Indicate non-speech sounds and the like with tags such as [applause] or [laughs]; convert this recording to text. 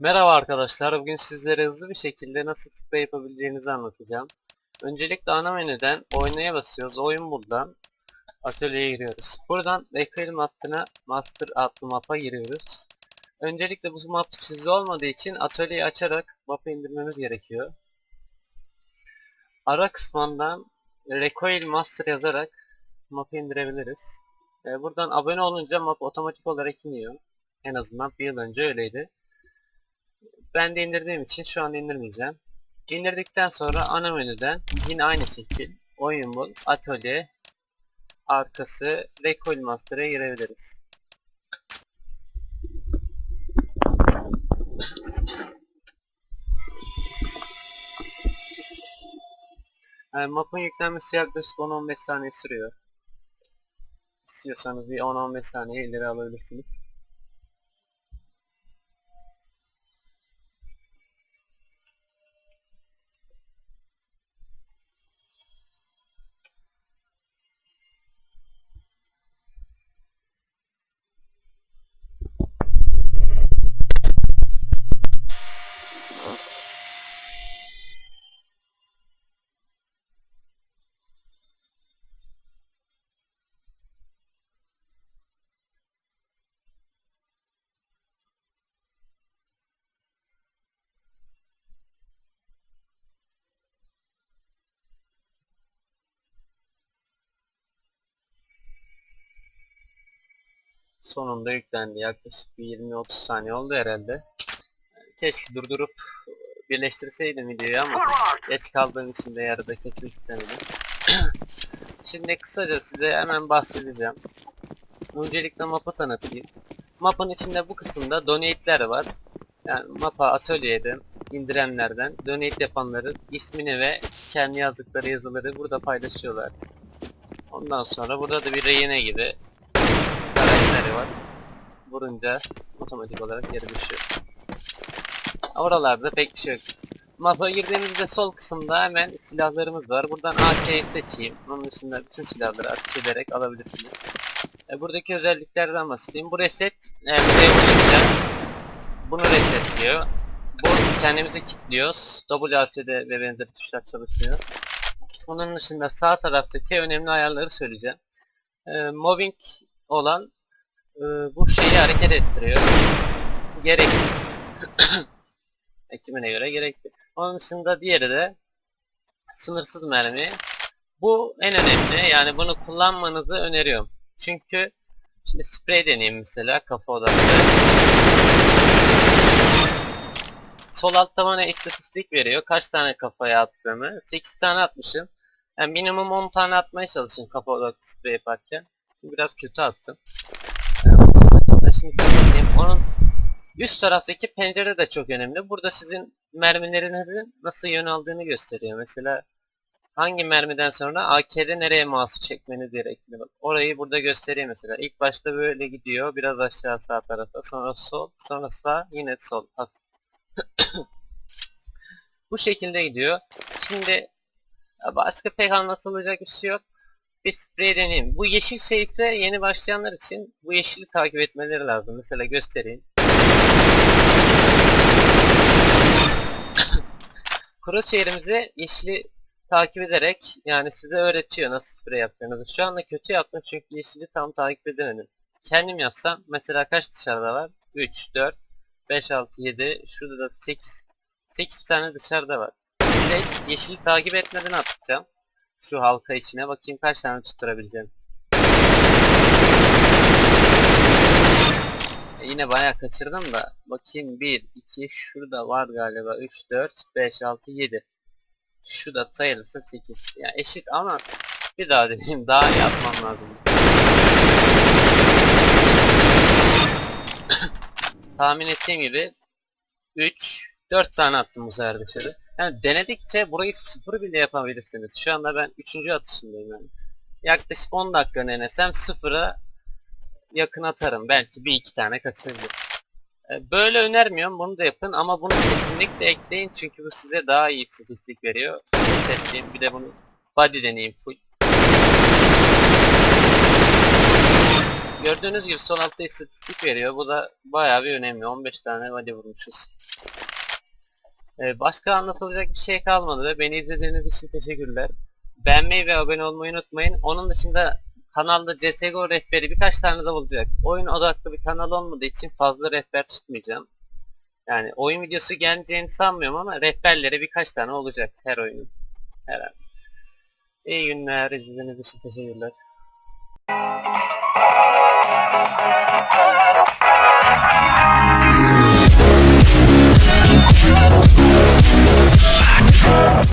Merhaba arkadaşlar. Bugün sizlere hızlı bir şekilde nasıl sprey yapabileceğinizi anlatacağım. Öncelikle ana menüden oynaya basıyoruz. Oyun buradan. Atölyeye giriyoruz. Buradan Bakery Master'a Master adlı map'a giriyoruz. Öncelikle bu map sizde olmadığı için atölyeyi açarak map'ı indirmemiz gerekiyor. Ara kısmından Recoil Master yazarak map'ı indirebiliriz. Ee, buradan abone olunca map otomatik olarak iniyor. En azından bir yıl önce öyleydi. Ben de indirdiğim için şu an indirmeyeceğim. İndirdikten sonra ana menüden yine aynı şekil oyun bul, atölye, arkası, Recoil Master'a girebiliriz. Yani mapın yüklenmesi yaklaşık 10-15 saniye sürüyor. İstiyorsanız bir 10-15 saniye ileri alabilirsiniz. Sonunda yüklendi. Yaklaşık bir 20-30 saniye oldu herhalde. Keşke durdurup birleştirseydim videoyu ama geç kaldığım için de yarıda kesmek istemedim. [clears throat] Şimdi kısaca size hemen bahsedeceğim. Öncelikle map'ı tanıtayım. Map'ın içinde bu kısımda donate'ler var. Yani map'a atölyede indirenlerden donate yapanların ismini ve kendi yazdıkları yazıları burada paylaşıyorlar. Ondan sonra burada da bir rehine gibi karakteri var. Vurunca otomatik olarak geri düşüyor. Oralarda pek bir şey yok. Map'a girdiğimizde sol kısımda hemen silahlarımız var. Buradan AK'yi seçeyim. Onun dışında bütün silahları ateş ederek alabilirsiniz. E, buradaki özelliklerden bahsedeyim. Bu reset, e, vurunca bunu resetliyor. Bu kendimizi kilitliyoruz. WASD ve benzeri tuşlar çalışıyor. Onun dışında sağ taraftaki önemli ayarları söyleyeceğim. E, mobbing olan e, bu şeyi hareket ettiriyor. Gereksiz. [coughs] Ekimine göre gerekli. Onun dışında diğeri de sınırsız mermi. Bu en önemli. Yani bunu kullanmanızı öneriyorum. Çünkü şimdi sprey deneyeyim mesela kafa odaklı. Sol altta bana istatistik veriyor. Kaç tane kafaya attığımı. 8 tane atmışım. Yani minimum 10 tane atmaya çalışın kafa odaklı sprey yaparken. Şimdi biraz kötü attım. Şimdi kapatayım. Onun üst taraftaki pencere de çok önemli. Burada sizin mermilerinizin nasıl yön aldığını gösteriyor. Mesela hangi mermiden sonra AK'de nereye mouse çekmeniz gerektiğini bak. Orayı burada gösteriyor mesela. İlk başta böyle gidiyor. Biraz aşağı sağ tarafa. Sonra sol. Sonra sağ. Yine sol. [coughs] Bu şekilde gidiyor. Şimdi başka pek anlatılacak bir şey yok. Bir sprey deneyim. Bu yeşil şey ise yeni başlayanlar için bu yeşili takip etmeleri lazım. Mesela göstereyim. [coughs] Crosshair'imizi yeşili takip ederek yani size öğretiyor nasıl sprey yapacağınızı. Şu anda kötü yaptım çünkü yeşili tam takip edemedim. Kendim yapsam mesela kaç dışarıda var? 3, 4, 5, 6, 7, şurada da 8. 8 tane dışarıda var. Direkt yeşili takip etmeden atacağım. Şu halka içine bakayım kaç tane tutturabileceğim. E, yine bayağı kaçırdım da. Bakayım 1, 2, şurada var galiba 3, 4, 5, 6, 7. Şu da sayılırsa 8. Ya eşit ama bir daha deneyeyim. Daha iyi atmam lazım. [coughs] Tahmin ettiğim gibi 3, 4 tane attım bu sefer dışarı. Yani denedikçe burayı sıfır bile yapabilirsiniz. Şu anda ben 3. atışındayım yani. Yaklaşık 10 dakika denesem sıfıra yakın atarım. Belki bir iki tane kaçırırım. E, Böyle önermiyorum. Bunu da yapın ama bunu kesinlikle ekleyin çünkü bu size daha iyi istatistik veriyor. Size seçeyim. Bir de bunu body deneyeyim full. Gördüğünüz gibi son altta istatistik veriyor. Bu da bayağı bir önemli. 15 tane vadi vurmuşuz. Ee, başka anlatılacak bir şey kalmadı. Beni izlediğiniz için teşekkürler. Beğenmeyi ve abone olmayı unutmayın. Onun dışında kanalda CSGO rehberi birkaç tane de olacak. Oyun odaklı bir kanal olmadığı için fazla rehber tutmayacağım. Yani oyun videosu geleceğini sanmıyorum ama rehberleri birkaç tane olacak her oyunun. Herhalde. İyi günler. İzlediğiniz için teşekkürler. Thank [laughs]